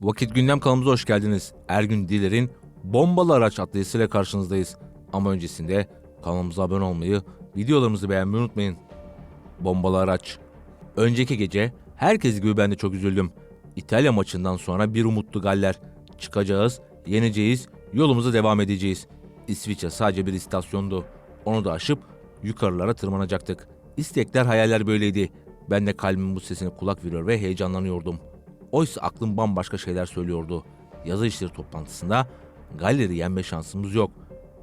Vakit Gündem kanalımıza hoş geldiniz. Ergün Diler'in Bombalı Araç adlı karşınızdayız. Ama öncesinde kanalımıza abone olmayı, videolarımızı beğenmeyi unutmayın. Bombalı Araç Önceki gece herkes gibi ben de çok üzüldüm. İtalya maçından sonra bir umutlu Galler. Çıkacağız, yeneceğiz, yolumuza devam edeceğiz. İsviçre sadece bir istasyondu. Onu da aşıp yukarılara tırmanacaktık. İstekler, hayaller böyleydi. Ben de kalbimin bu sesine kulak veriyor ve heyecanlanıyordum. Oysa aklım bambaşka şeyler söylüyordu. Yazı işleri toplantısında Galler'i yenme şansımız yok.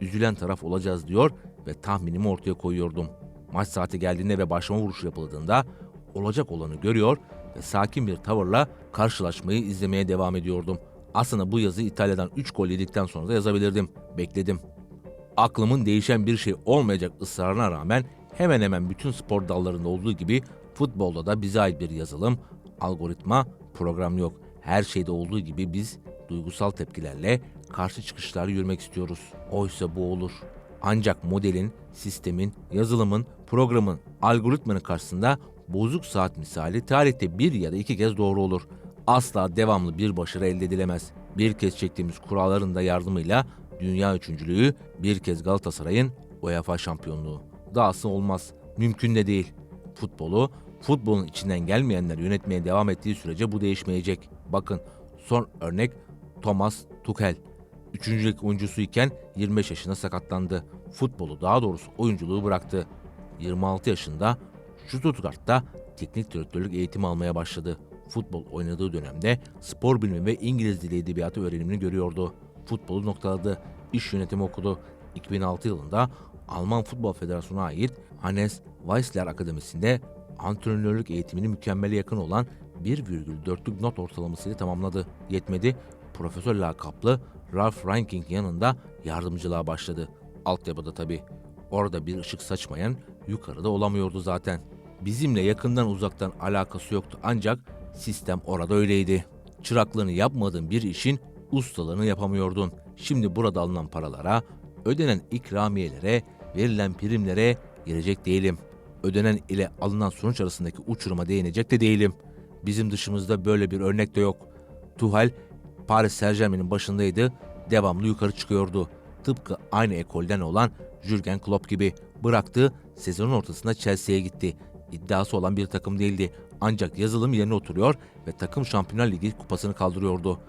Üzülen taraf olacağız diyor ve tahminimi ortaya koyuyordum. Maç saati geldiğinde ve başlama vuruşu yapıldığında olacak olanı görüyor ve sakin bir tavırla karşılaşmayı izlemeye devam ediyordum. Aslında bu yazı İtalya'dan 3 gol yedikten sonra da yazabilirdim. Bekledim. Aklımın değişen bir şey olmayacak ısrarına rağmen hemen hemen bütün spor dallarında olduğu gibi futbolda da bize ait bir yazılım, algoritma, program yok. Her şeyde olduğu gibi biz duygusal tepkilerle karşı çıkışlar yürümek istiyoruz. Oysa bu olur. Ancak modelin, sistemin, yazılımın, programın, algoritmanın karşısında bozuk saat misali tarihte bir ya da iki kez doğru olur. Asla devamlı bir başarı elde edilemez. Bir kez çektiğimiz kuralların da yardımıyla dünya üçüncülüğü, bir kez Galatasaray'ın UEFA şampiyonluğu. Dahası olmaz. Mümkün de değil. Futbolu, futbolun içinden gelmeyenler yönetmeye devam ettiği sürece bu değişmeyecek. Bakın son örnek Thomas Tuchel. Üçüncülük oyuncusu iken 25 yaşında sakatlandı. Futbolu daha doğrusu oyunculuğu bıraktı. 26 yaşında Stuttgart'ta teknik direktörlük eğitimi almaya başladı. Futbol oynadığı dönemde spor bilimi ve İngiliz dili edebiyatı öğrenimini görüyordu. Futbolu noktaladı, iş yönetimi okudu. 2006 yılında Alman Futbol Federasyonu'na ait Hannes Weissler Akademisi'nde antrenörlük eğitimini mükemmele yakın olan 1,4'lük not ortalamasıyla tamamladı. Yetmedi, profesör lakaplı Ralph Ranking yanında yardımcılığa başladı. Altyapıda tabii. Orada bir ışık saçmayan yukarıda olamıyordu zaten. Bizimle yakından uzaktan alakası yoktu ancak sistem orada öyleydi. Çıraklığını yapmadığın bir işin ustalığını yapamıyordun. Şimdi burada alınan paralara, ödenen ikramiyelere, verilen primlere girecek değilim. Ödenen ile alınan sonuç arasındaki uçuruma değinecek de değilim. Bizim dışımızda böyle bir örnek de yok. Tuhal Paris Saint Germain'in başındaydı, devamlı yukarı çıkıyordu. Tıpkı aynı ekolden olan Jurgen Klopp gibi bıraktı, sezonun ortasında Chelsea'ye gitti. İddiası olan bir takım değildi. Ancak yazılım yerine oturuyor ve takım Şampiyonlar Ligi kupasını kaldırıyordu.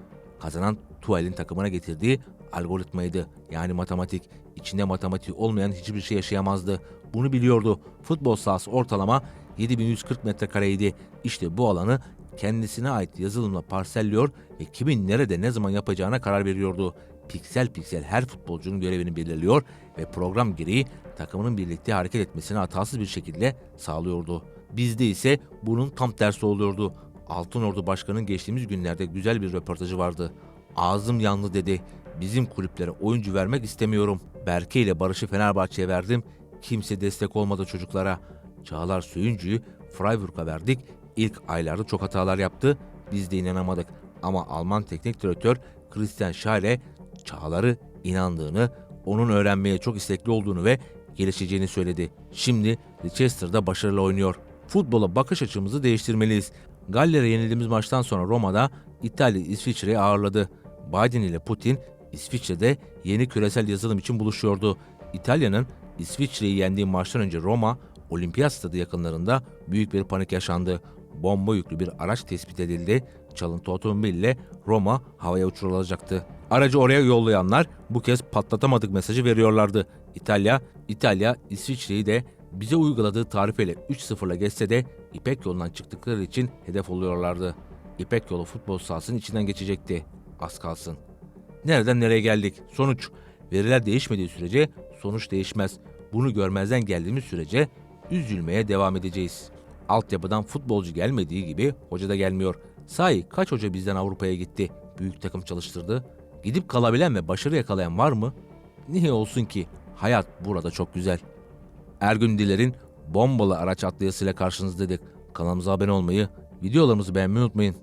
Kazanan Tuchel'in takımına getirdiği algoritmaydı. Yani matematik. İçinde matematiği olmayan hiçbir şey yaşayamazdı. Bunu biliyordu. Futbol sahası ortalama 7140 metrekareydi. İşte bu alanı kendisine ait yazılımla parselliyor ve kimin nerede ne zaman yapacağına karar veriyordu. Piksel piksel her futbolcunun görevini belirliyor ve program gereği takımının birlikte hareket etmesini hatasız bir şekilde sağlıyordu. Bizde ise bunun tam tersi oluyordu. Altın Ordu Başkanı'nın geçtiğimiz günlerde güzel bir röportajı vardı. Ağzım yandı dedi. Bizim kulüplere oyuncu vermek istemiyorum. Berke ile Barış'ı Fenerbahçe'ye verdim. Kimse destek olmadı çocuklara. Çağlar Söyüncü'yü Freiburg'a verdik. İlk aylarda çok hatalar yaptı. Biz de inanamadık. Ama Alman teknik direktör Christian Schale Çağlar'ı inandığını, onun öğrenmeye çok istekli olduğunu ve gelişeceğini söyledi. Şimdi Leicester'da başarılı oynuyor. Futbola bakış açımızı değiştirmeliyiz. Galler'e yenildiğimiz maçtan sonra Roma'da İtalya İsviçre'yi ağırladı. Biden ile Putin İsviçre'de yeni küresel yazılım için buluşuyordu. İtalya'nın İsviçre'yi yendiği maçtan önce Roma Olimpiyat Stadı yakınlarında büyük bir panik yaşandı. Bomba yüklü bir araç tespit edildi. Çalıntı otomobille Roma havaya uçurulacaktı. Aracı oraya yollayanlar bu kez patlatamadık mesajı veriyorlardı. İtalya, İtalya İsviçre'yi de bize uyguladığı tarifeyle 3-0'la geçse de İpek yolundan çıktıkları için hedef oluyorlardı. İpek yolu futbol sahasının içinden geçecekti. Az kalsın. Nereden nereye geldik? Sonuç. Veriler değişmediği sürece sonuç değişmez. Bunu görmezden geldiğimiz sürece üzülmeye devam edeceğiz. Altyapıdan futbolcu gelmediği gibi hoca da gelmiyor. Sahi kaç hoca bizden Avrupa'ya gitti? Büyük takım çalıştırdı. Gidip kalabilen ve başarı yakalayan var mı? Niye olsun ki? Hayat burada çok güzel. Ergün Diler'in Bombalı Araç adlı yazısıyla karşınızdaydık. Kanalımıza abone olmayı, videolarımızı beğenmeyi unutmayın.